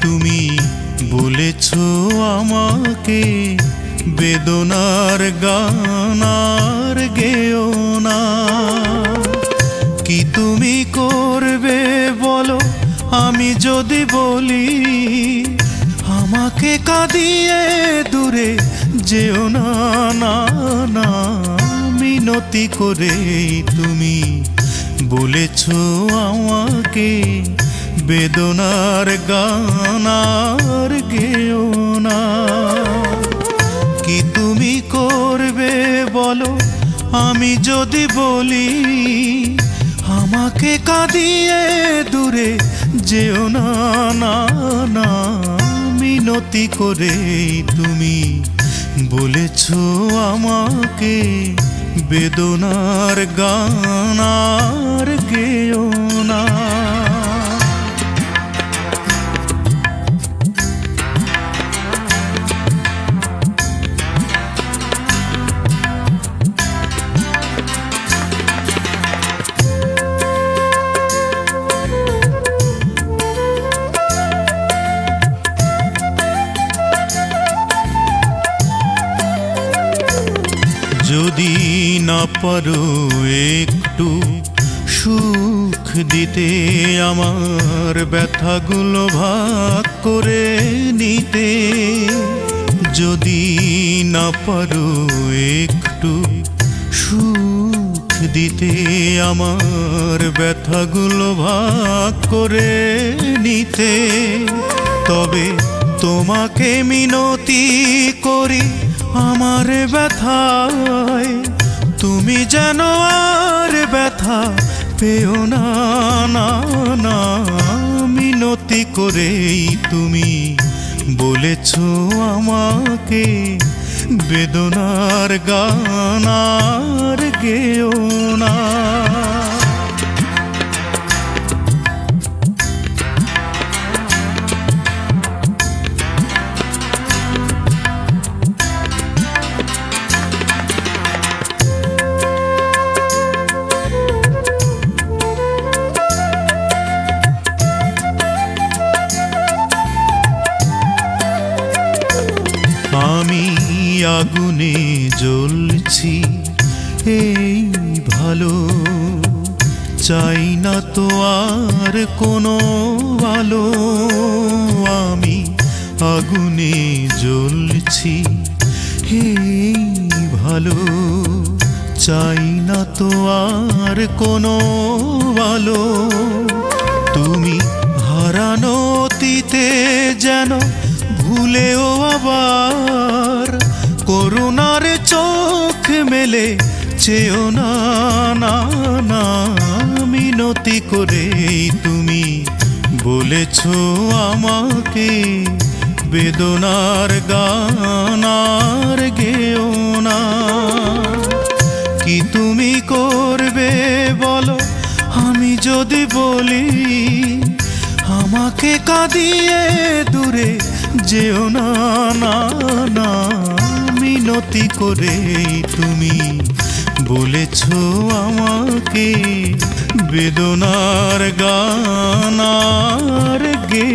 তুমি বলেছ আমাকে বেদনার গানার গেও না। কি তুমি করবে বলো, আমি যদি বলি, আমাকে কাঁদিয়ে দূরে যেও না না না, মিনতি করে তুমি বলেছ আমাকে বেদনার গানার গেও না। কি তুমি করবে বলো? আমি যদি বলি, আমাকে কাঁদিয়ে দূরে যেও না না মিনতি করে তুমি বলেছ আমাকে বেদনার গানার গেও যদি না পারো একটু সুখ দিতে আমার ব্যথাগুলো ভাগ করে নিতে। যদি না পারো একটু সুখ দিতে আমার ব্যথাগুলো ভাগ করে নিতে। তবে তোমাকে মিনতি করি আমার ব্যথায়। তুমি যেন আর ব্যথা পেও না না না। মিনতি করেই তুমি বলেছ আমাকে, বেদনার গানার গেও আমি আগুনে জ্বলছি, এই ভালো চাই না তো আর কোনো আলো। আমি আগুনে জ্বলছি, এই ভালো চাই না তো আর কোনো আলো। তুমি হারানো অতীতে যেন ভুলেও আবার মেলে চেয়েও না না না, মিনতি করে তুমি বলেছ আমাকে বেদনার গানার গেও না। কি তুমি করবে বলো? আমি যদি বলি, আমাকে কাঁদিয়ে দূরে যেও না না না। মিনতি করে তুমি বলেছ আমাকে বেদনার গানার না